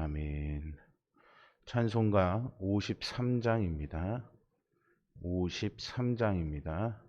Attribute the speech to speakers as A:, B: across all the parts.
A: 아멘. 찬송가 53장입니다. 53장입니다.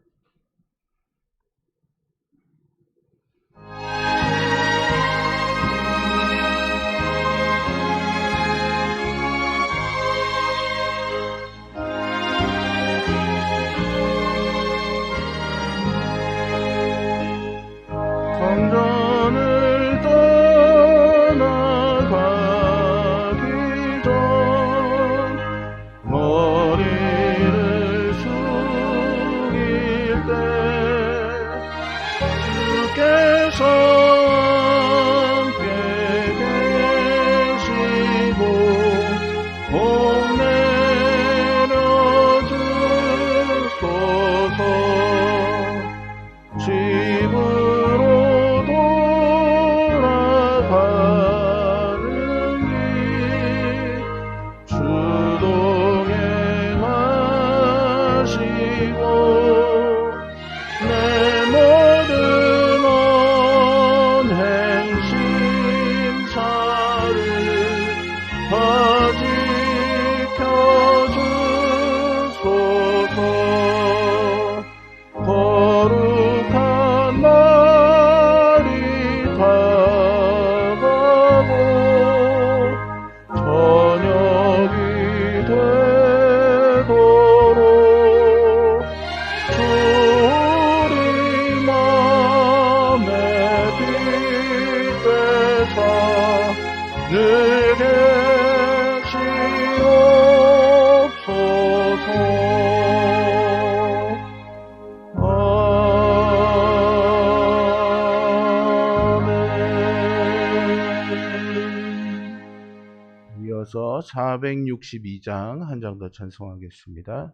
A: 462장 한 장 더 찬송하겠습니다.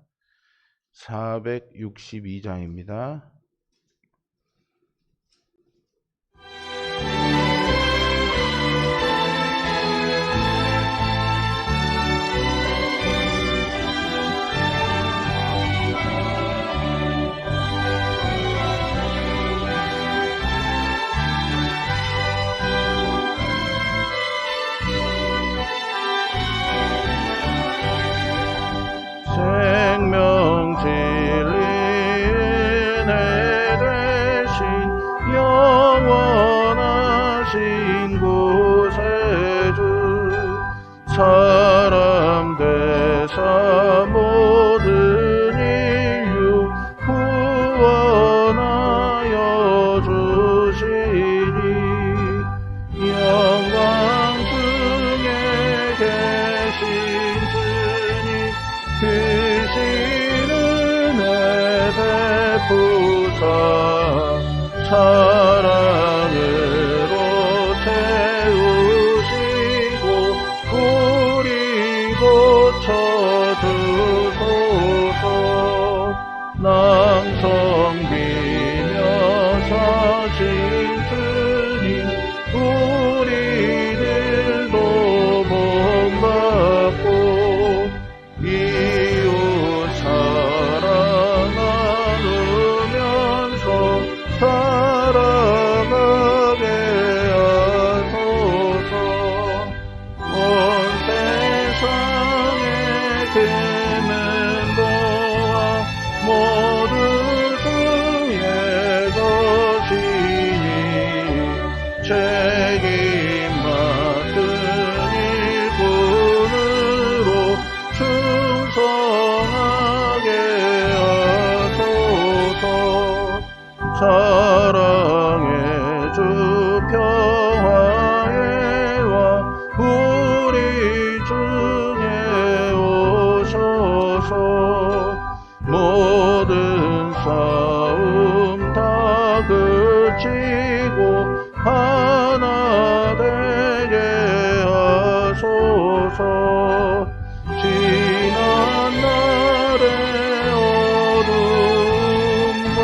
A: 462장입니다. 베푸사 사랑 주옵소서. 모든 싸움 다 그치고 하나 되게 하소서. 지난 날의 어둠과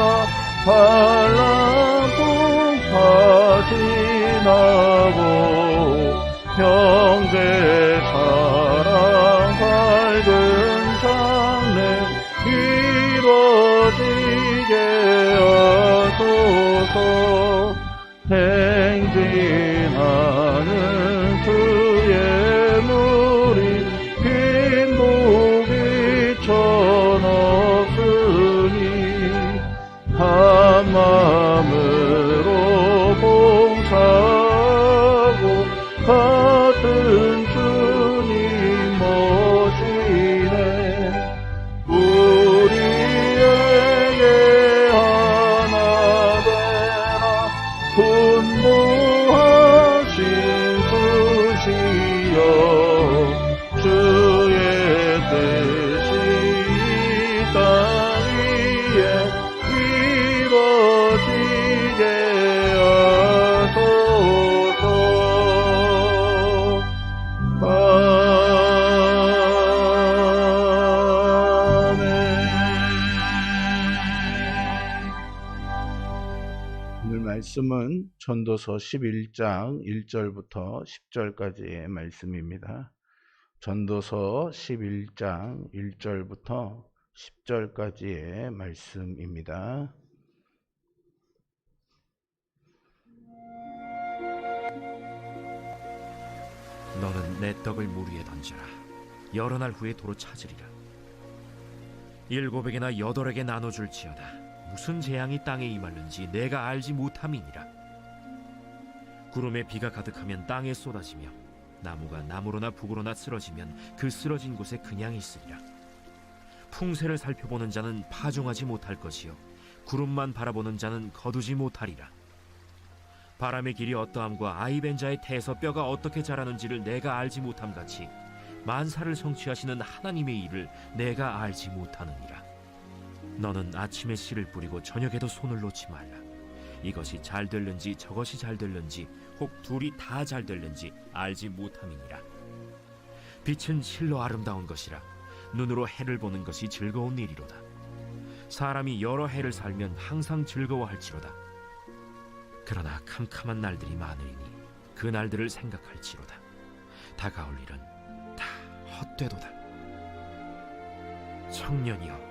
A: 행진하는 말씀은 전도서 11장 1절부터 10절까지의 말씀입니다. 전도서 11장 1절부터 10절까지의 말씀입니다.
B: 너는 내 떡을 물 위에 던져라. 여러 날 후에 도로 찾으리라. 일곱에게나 여덟에게 나눠줄지어다. 무슨 재앙이 땅에 임하는지 내가 알지 못함이니라. 구름에 비가 가득하면 땅에 쏟아지며 나무가 나무로나 북으로나 쓰러지면 그 쓰러진 곳에 그냥 있으리라. 풍세를 살펴보는 자는 파종하지 못할 것이요 구름만 바라보는 자는 거두지 못하리라. 바람의 길이 어떠함과 아이벤 자의 태에서 뼈가 어떻게 자라는지를 내가 알지 못함 같이 만사를 성취하시는 하나님의 일을 내가 알지 못하느니라. 너는 아침에 씨를 뿌리고 저녁에도 손을 놓지 말라. 이것이 잘 될는지 저것이 잘 될는지 혹 둘이 다 잘 될는지 알지 못함이니라. 빛은 실로 아름다운 것이라 눈으로 해를 보는 것이 즐거운 일이로다. 사람이 여러 해를 살면 항상 즐거워할지로다. 그러나 캄캄한 날들이 많으니 그 날들을 생각할지로다. 다가올 일은 다 헛되도다. 청년이여,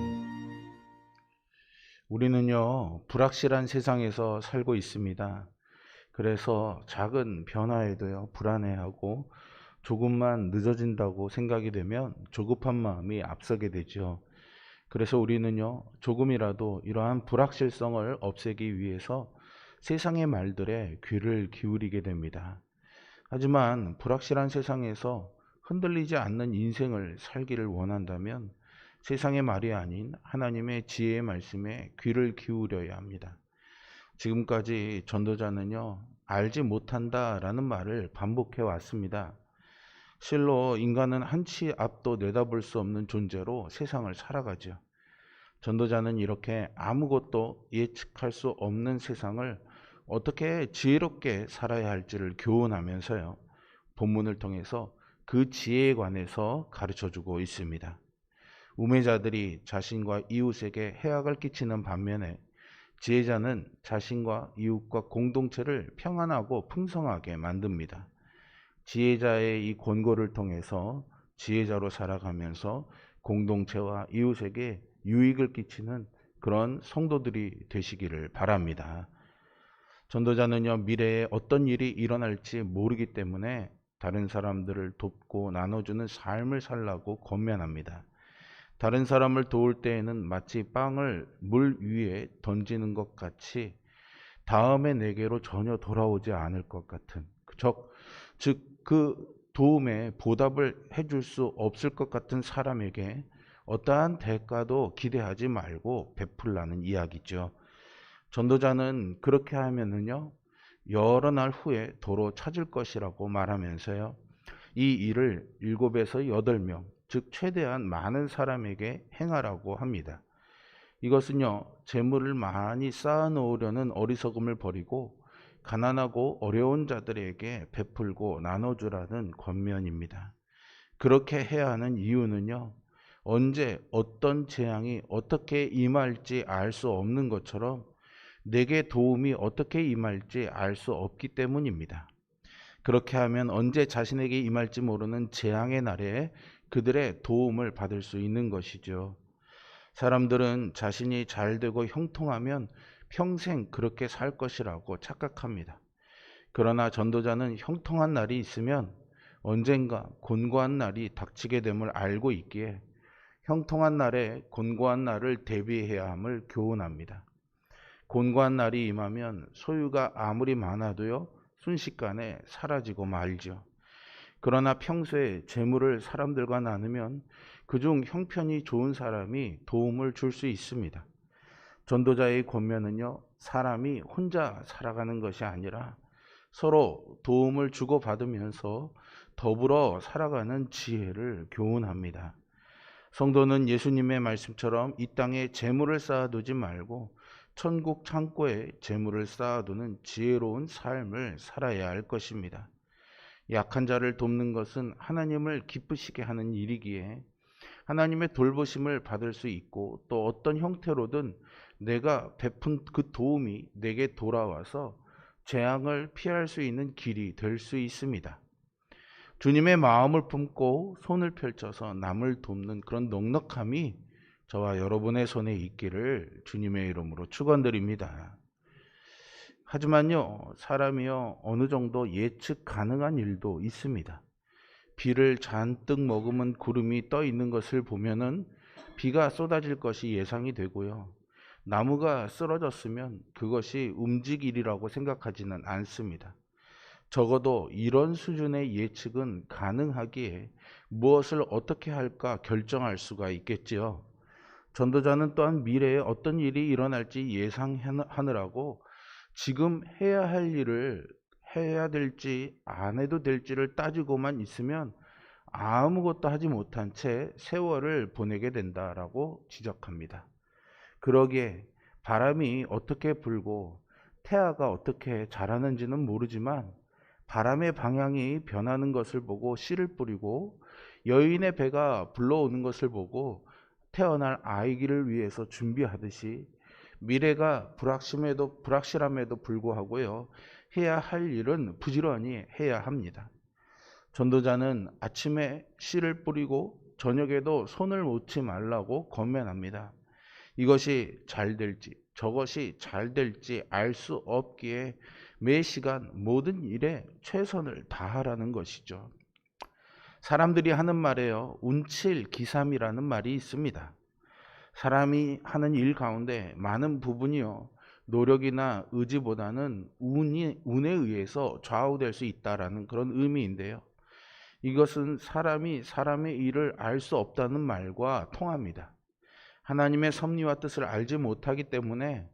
A: 우리는요, 불확실한 세상에서 살고 있습니다. 그래서 작은 변화에도요, 불안해하고 조금만 늦어진다고 생각이 되면 조급한 마음이 앞서게 되죠. 그래서 우리는요, 조금이라도 이러한 불확실성을 없애기 위해서 세상의 말들에 귀를 기울이게 됩니다. 하지만 불확실한 세상에서 흔들리지 않는 인생을 살기를 원한다면 세상의 말이 아닌 하나님의 지혜의 말씀에 귀를 기울여야 합니다. 지금까지 전도자는요, 알지 못한다 라는 말을 반복해 왔습니다. 실로 인간은 한치 앞도 내다볼 수 없는 존재로 세상을 살아가죠. 전도자는 이렇게 아무것도 예측할 수 없는 세상을 어떻게 지혜롭게 살아야 할지를 교훈하면서요. 본문을 통해서 그 지혜에 관해서 가르쳐 주고 있습니다. 우매자들이 자신과 이웃에게 해악을 끼치는 반면에 지혜자는 자신과 이웃과 공동체를 평안하고 풍성하게 만듭니다. 지혜자의 이 권고를 통해서 지혜자로 살아가면서 공동체와 이웃에게 유익을 끼치는 그런 성도들이 되시기를 바랍니다. 전도자는요, 미래에 어떤 일이 일어날지 모르기 때문에 다른 사람들을 돕고 나눠주는 삶을 살라고 권면합니다. 다른 사람을 도울 때에는 마치 빵을 물 위에 던지는 것 같이 다음에 내게로 전혀 돌아오지 않을 것 같은 즉그 도움에 보답을 해줄 수 없을 것 같은 사람에게 어떠한 대가도 기대하지 말고 베풀라는 이야기죠. 전도자는 그렇게 하면은요, 여러 날 후에 도로 찾을 것이라고 말하면서요, 이 일을 일곱에서 여덟 명, 즉 최대한 많은 사람에게 행하라고 합니다. 이것은요, 재물을 많이 쌓아 놓으려는 어리석음을 버리고 가난하고 어려운 자들에게 베풀고 나눠주라는 권면입니다. 그렇게 해야 하는 이유는요, 언제 어떤 재앙이 어떻게 임할지 알 수 없는 것처럼 내게 도움이 어떻게 임할지 알 수 없기 때문입니다. 그렇게 하면 언제 자신에게 임할지 모르는 재앙의 날에 그들의 도움을 받을 수 있는 것이죠. 사람들은 자신이 잘 되고 형통하면 평생 그렇게 살 것이라고 착각합니다. 그러나 전도자는 형통한 날이 있으면 언젠가 곤고한 날이 닥치게 됨을 알고 있기에 형통한 날에 곤고한 날을 대비해야 함을 교훈합니다. 곤고한 날이 임하면 소유가 아무리 많아도요, 순식간에 사라지고 말죠. 그러나 평소에 재물을 사람들과 나누면 그중 형편이 좋은 사람이 도움을 줄 수 있습니다. 전도자의 권면은요, 사람이 혼자 살아가는 것이 아니라 서로 도움을 주고받으면서 더불어 살아가는 지혜를 교훈합니다. 성도는 예수님의 말씀처럼 이 땅에 재물을 쌓아두지 말고 천국 창고에 재물을 쌓아두는 지혜로운 삶을 살아야 할 것입니다. 약한 자를 돕는 것은 하나님을 기쁘시게 하는 일이기에 하나님의 돌보심을 받을 수 있고 또 어떤 형태로든 내가 베푼 그 도움이 내게 돌아와서 재앙을 피할 수 있는 길이 될 수 있습니다. 주님의 마음을 품고 손을 펼쳐서 남을 돕는 그런 넉넉함이 저와 여러분의 손에 있기를 주님의 이름으로 축원드립니다. 하지만요, 사람이요, 어느 정도 예측 가능한 일도 있습니다. 비를 잔뜩 머금은 구름이 떠 있는 것을 보면은 비가 쏟아질 것이 예상이 되고요. 나무가 쓰러졌으면 그것이 움직이리라고 생각하지는 않습니다. 적어도 이런 수준의 예측은 가능하기에 무엇을 어떻게 할까 결정할 수가 있겠지요. 전도자는 또한 미래에 어떤 일이 일어날지 예상하느라고 지금 해야 할 일을 해야 될지 안 해도 될지를 따지고만 있으면 아무것도 하지 못한 채 세월을 보내게 된다라고 지적합니다. 그러기에 바람이 어떻게 불고 태아가 어떻게 자라는지는 모르지만 바람의 방향이 변하는 것을 보고 씨를 뿌리고 여인의 배가 불러오는 것을 보고 태어날 아이기를 위해서 준비하듯이 미래가 불확실함에도 불확실함에도 불구하고요 해야 할 일은 부지런히 해야 합니다. 전도자는 아침에 씨를 뿌리고 저녁에도 손을 놓지 말라고 권면합니다. 이것이 잘 될지 저것이 잘 될지 알 수 없기에 매 시간 모든 일에 최선을 다하라는 것이죠. 사람들이 하는 말에요. 운칠 기삼이라는 말이 있습니다. 사람이 하는 일 가운데 많은 부분이요. 노력이나 의지보다는 운이, 운에 의해서 좌우될 수 있다라는 그런 의미인데요. 이것은 사람이 사람의 일을 알 수 없다는 말과 통합니다. 하나님의 섭리와 뜻을 알지 못하기 때문에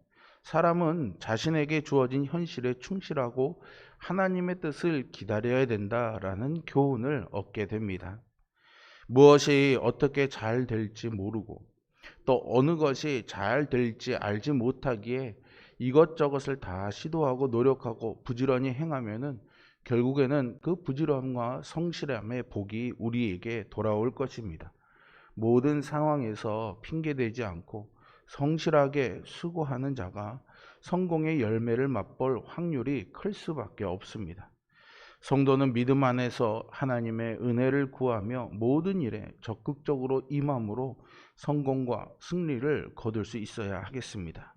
A: 사람은 자신에게 주어진 현실에 충실하고 하나님의 뜻을 기다려야 된다라는 교훈을 얻게 됩니다. 무엇이 어떻게 잘 될지 모르고 또 어느 것이 잘 될지 알지 못하기에 이것저것을 다 시도하고 노력하고 부지런히 행하면은 결국에는 그 부지런함과 성실함의 복이 우리에게 돌아올 것입니다. 모든 상황에서 핑계대지 않고 성실하게 수고하는 자가 성공의 열매를 맛볼 확률이 클 수밖에 없습니다. 성도는 믿음 안에서 하나님의 은혜를 구하며 모든 일에 적극적으로 임함으로 성공과 승리를 거둘 수 있어야 하겠습니다.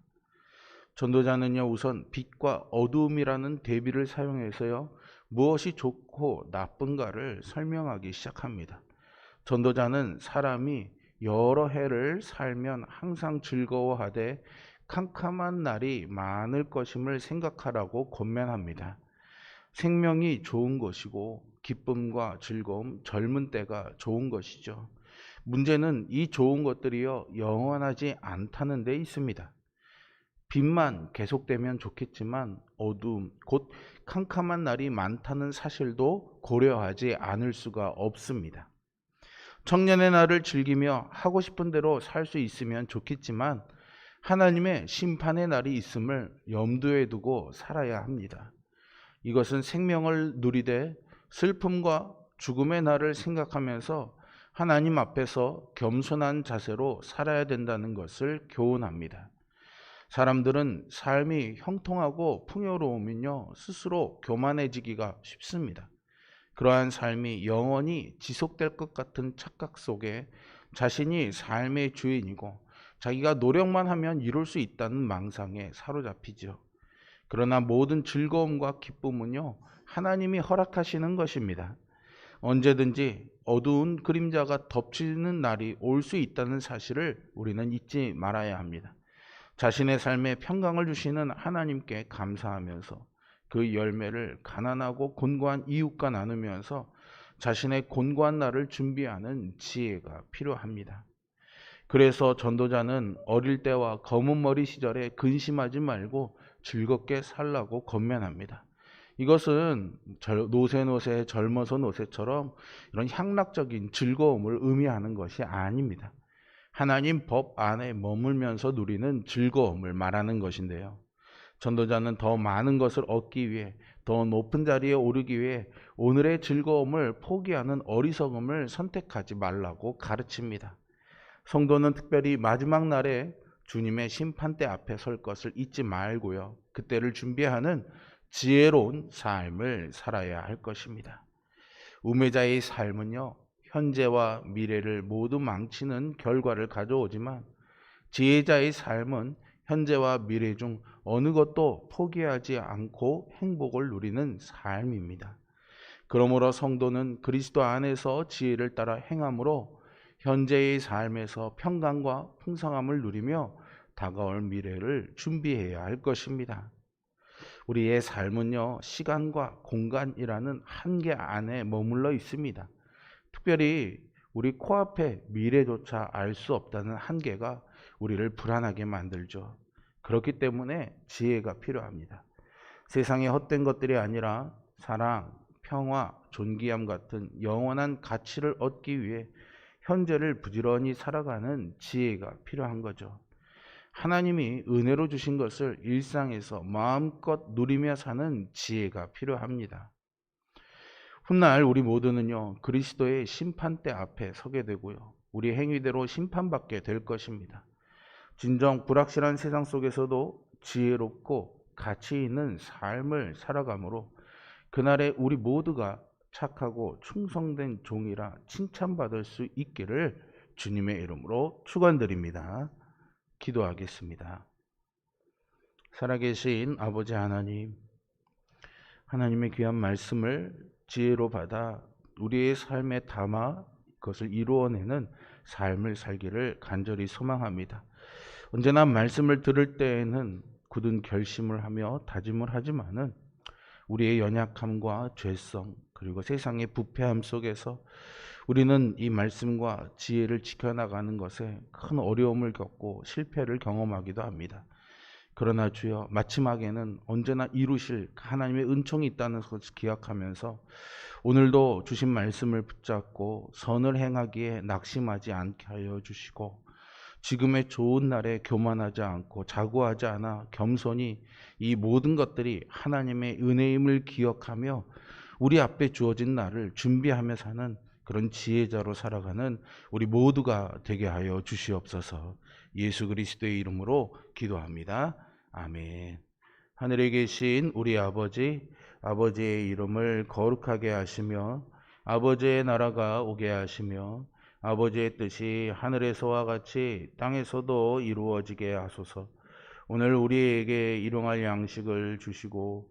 A: 전도자는요, 우선 빛과 어두움이라는 대비를 사용해서요, 무엇이 좋고 나쁜가를 설명하기 시작합니다. 전도자는 사람이 여러 해를 살면 항상 즐거워하되 캄캄한 날이 많을 것임을 생각하라고 권면합니다. 생명이 좋은 것이고 기쁨과 즐거움, 젊은 때가 좋은 것이죠. 문제는 이 좋은 것들이요 영원하지 않다는 데 있습니다. 빛만 계속되면 좋겠지만 어두움, 곧 캄캄한 날이 많다는 사실도 고려하지 않을 수가 없습니다. 청년의 날을 즐기며 하고 싶은 대로 살 수 있으면 좋겠지만 하나님의 심판의 날이 있음을 염두에 두고 살아야 합니다. 이것은 생명을 누리되 슬픔과 죽음의 날을 생각하면서 하나님 앞에서 겸손한 자세로 살아야 된다는 것을 교훈합니다. 사람들은 삶이 형통하고 풍요로우면요, 스스로 교만해지기가 쉽습니다. 그러한 삶이 영원히 지속될 것 같은 착각 속에 자신이 삶의 주인이고 자기가 노력만 하면 이룰 수 있다는 망상에 사로잡히죠. 그러나 모든 즐거움과 기쁨은요, 하나님이 허락하시는 것입니다. 언제든지 어두운 그림자가 덮치는 날이 올 수 있다는 사실을 우리는 잊지 말아야 합니다. 자신의 삶에 평강을 주시는 하나님께 감사하면서 그 열매를 가난하고 곤고한 이웃과 나누면서 자신의 곤고한 날을 준비하는 지혜가 필요합니다. 그래서 전도자는 어릴 때와 검은 머리 시절에 근심하지 말고 즐겁게 살라고 권면합니다. 이것은 노세 젊어서 노세처럼 이런 향락적인 즐거움을 의미하는 것이 아닙니다. 하나님 법 안에 머물면서 누리는 즐거움을 말하는 것인데요. 전도자는 더 많은 것을 얻기 위해 더 높은 자리에 오르기 위해 오늘의 즐거움을 포기하는 어리석음을 선택하지 말라고 가르칩니다. 성도는 특별히 마지막 날에 주님의 심판대 앞에 설 것을 잊지 말고요. 그때를 준비하는 지혜로운 삶을 살아야 할 것입니다. 우매자의 삶은요, 현재와 미래를 모두 망치는 결과를 가져오지만 지혜자의 삶은 현재와 미래 중 어느 것도 포기하지 않고 행복을 누리는 삶입니다. 그러므로 성도는 그리스도 안에서 지혜를 따라 행함으로 현재의 삶에서 평강과 풍성함을 누리며 다가올 미래를 준비해야 할 것입니다. 우리의 삶은요, 시간과 공간이라는 한계 안에 머물러 있습니다. 특별히 우리 코앞에 미래조차 알 수 없다는 한계가 우리를 불안하게 만들죠. 그렇기 때문에 지혜가 필요합니다. 세상의 헛된 것들이 아니라 사랑, 평화, 존귀함 같은 영원한 가치를 얻기 위해 현재를 부지런히 살아가는 지혜가 필요한 거죠. 하나님이 은혜로 주신 것을 일상에서 마음껏 누리며 사는 지혜가 필요합니다. 훗날 우리 모두는요, 그리스도의 심판대 앞에 서게 되고요, 우리 행위대로 심판받게 될 것입니다. 진정 불확실한 세상 속에서도 지혜롭고 가치 있는 삶을 살아가므로 그날에 우리 모두가 착하고 충성된 종이라 칭찬받을 수 있기를 주님의 이름으로 축원드립니다. 기도하겠습니다. 살아계신 아버지 하나님, 하나님의 귀한 말씀을 지혜로 받아 우리의 삶에 담아 그것을 이루어내는 삶을 살기를 간절히 소망합니다. 언제나 말씀을 들을 때에는 굳은 결심을 하며 다짐을 하지만은 우리의 연약함과 죄성 그리고 세상의 부패함 속에서 우리는 이 말씀과 지혜를 지켜나가는 것에 큰 어려움을 겪고 실패를 경험하기도 합니다. 그러나 주여 마지막에는 언제나 이루실 하나님의 은총이 있다는 것을 기억하면서 오늘도 주신 말씀을 붙잡고 선을 행하기에 낙심하지 않게 하여 주시고 지금의 좋은 날에 교만하지 않고 자고하지 않아 겸손히 이 모든 것들이 하나님의 은혜임을 기억하며 우리 앞에 주어진 날을 준비하며 사는 그런 지혜자로 살아가는 우리 모두가 되게 하여 주시옵소서. 예수 그리스도의 이름으로 기도합니다. 아멘. 하늘에 계신 우리 아버지, 아버지의 이름을 거룩하게 하시며 아버지의 나라가 오게 하시며 아버지의 뜻이 하늘에서와 같이 땅에서도 이루어지게 하소서. 오늘 우리에게 일용할 양식을 주시고